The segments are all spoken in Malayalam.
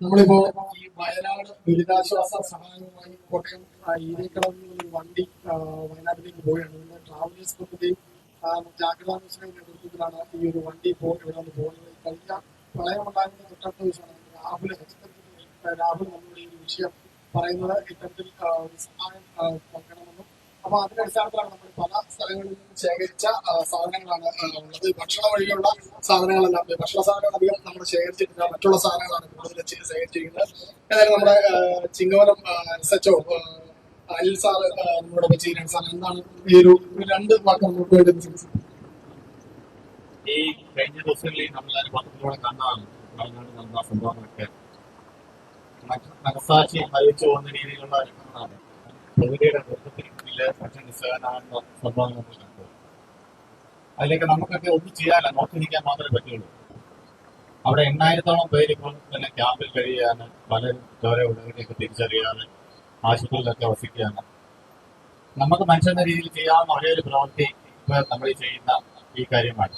നമ്മളിപ്പോ ഈ വയനാട് ദുരിതാശ്വാസ സഹായവുമായി കോട്ടയം ആ, ഈരേക്കടവിൽ ഒരു വണ്ടി വയനാട്ടിലേക്ക് പോവുകയാണ്. ഇന്ന് ട്രാവലേഴ്സ് പദ്ധതിയും ജാഗ്രതാ മിഷന്റെ നേതൃത്വത്തിലാണ് ഈ ഒരു വണ്ടി ഇപ്പോൾ ഇവിടെ വന്ന് പോകുന്നത് കഴിഞ്ഞ പ്രളയമുണ്ടാകുന്ന തൊട്ടടുത്ത ദിവസമാണ് രാഹുൽ രാഹുൽ നമ്മുടെ ഈ വിഷയം പറയുന്നത്. ഇത്തരത്തിൽ സഹായം ആ, നൽകണമെന്നും അപ്പൊ അതിന്റെ അടിസ്ഥാനത്തിലാണ് നമ്മൾ പല സ്ഥലങ്ങളിൽ നിന്നും ശേഖരിച്ച സാധനങ്ങളാണ് ഉള്ളത്. ഭക്ഷണ വഴിയുള്ള സാധനങ്ങളെല്ലാം ഭക്ഷണ സാധനങ്ങൾ അധികം നമ്മൾ ശേഖരിച്ചിട്ടില്ല. മറ്റുള്ള സാധനങ്ങളാണ് കൂടുതൽ ശേഖരിച്ചിരിക്കുന്നത്. ഏതായാലും നമ്മുടെ Chingavanam S H O Anil sir നമ്മളോടൊപ്പം ചീരൻ സാർ എന്താണ് ഈ ഒരു രണ്ട് വാക്ക് നമുക്ക് വേണ്ടി. ഈ കഴിഞ്ഞ ദിവസങ്ങളിൽ നമ്മളെല്ലാവരും പത്രത്തിലൂടെ കണ്ടാണ് വയനാട് നടന്ന സംഭവങ്ങളൊക്കെ. മനസാക്ഷി മരിച്ചു പോകുന്ന രീതിയിലുള്ള പ്രകൃതിയുടെ നമ്മൾ കണ്ടു. അതിലേക്ക് നമുക്കൊക്കെ ഒന്നും ചെയ്യാല്ല നോക്കിരിക്കാൻ മാത്രമേ പറ്റുള്ളൂ. അവിടെ എണ്ണായിരത്തോളം പേര് ഇപ്പോൾ തന്നെ ക്യാമ്പിൽ കഴിയാണ് പലരും ചോര ഉള്ളവരെയൊക്കെ തിരിച്ചറിയാതെ ആശുപത്രിയിലൊക്കെ വസിക്കുകയാണ്. നമുക്ക് മനുഷ്യന്ന രീതിയിൽ ചെയ്യാവുന്ന ഒരേ ഒരു പ്രവൃത്തി ഇപ്പൊ നമ്മൾ ചെയ്യുന്ന ഈ കാര്യമാണ്.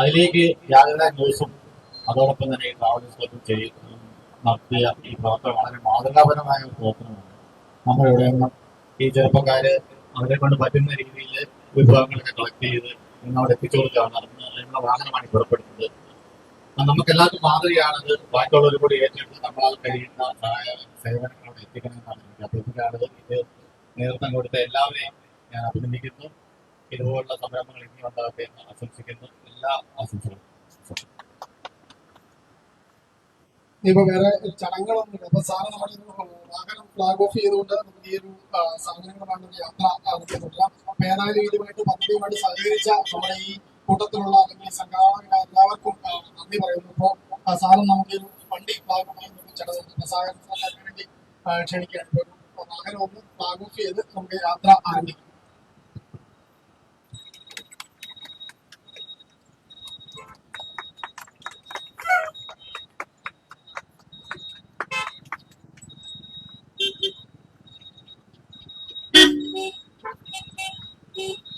അതിലേക്ക് യാതൊരു ന്യൂസും അതോടൊപ്പം തന്നെ ഈ ട്രാവലേഴ്സ് ക്ലബും നടത്തിയ ഈ പ്രവർത്തനം വളരെ മാതൃകാപരമായ ഒരു പ്രവർത്തനമാണ്. നമ്മളിവിടെ നിന്നും ഈ ചെറുപ്പക്കാര് അവരെ കൊണ്ട് പറ്റുന്ന രീതിയിൽ വിഭവങ്ങളൊക്കെ കളക്ട് ചെയ്ത് അവിടെ എത്തിച്ചു കൊടുക്കുകയാണ് അതിന് അതിനുള്ള വാഹനമാണ് പുറപ്പെടുന്നത് നമുക്ക് എല്ലാവർക്കും മാതൃകയാണത് ബാക്കിയുള്ളവർ കൂടി ഏറ്റെടുത്ത് നമ്മളാൽ കഴിയുന്ന സഹായ സേവനങ്ങൾ അവിടെ എത്തിക്കണമെന്നാണ് എനിക്ക് അഭ്യർത്ഥിക്കാനുള്ളത്. ഇത് നേതൃത്വം കൊടുത്ത എല്ലാവരെയും ഞാൻ അഭിനന്ദിക്കുന്നു. ഇതുപോലുള്ള സംരംഭങ്ങൾ ഇനി ഉണ്ടാകട്ടെ എന്ന് ആശംസിക്കുന്നു. എല്ലാ ആശംസകളും. ഇപ്പൊ വേറെ ചടങ്ങുകളൊന്നുമില്ല. അപ്പൊ സാറ് നമ്മുടെ ഫ്ലാഗ് ഓഫ് ചെയ്തുകൊണ്ട് നമുക്ക് ഈ ഒരു സാധനങ്ങളാണ് ഒരു യാത്ര നടത്തുന്നുണ്ട് അപ്പൊ ഏതായാലും പദ്ധതിയുമായിട്ട് സഹകരിച്ച നമ്മുടെ ഈ കൂട്ടത്തിലുള്ള അല്ലെങ്കിൽ സംഘാടകരായ എല്ലാവർക്കും നന്ദി പറയുന്നു. ഇപ്പോ ആ, സാറ് നമുക്ക് ഒരു വണ്ടി ഫ്ലാഗ് ഓഫ് ചടങ്ങ് സഹകരണത്തിന് വേണ്ടി ഒരു വാഹനം ഒന്ന് ഫ്ലാഗ് ഓഫ് ചെയ്ത് നമുക്ക് യാത്ര ആരംഭിക്കും. Gracias.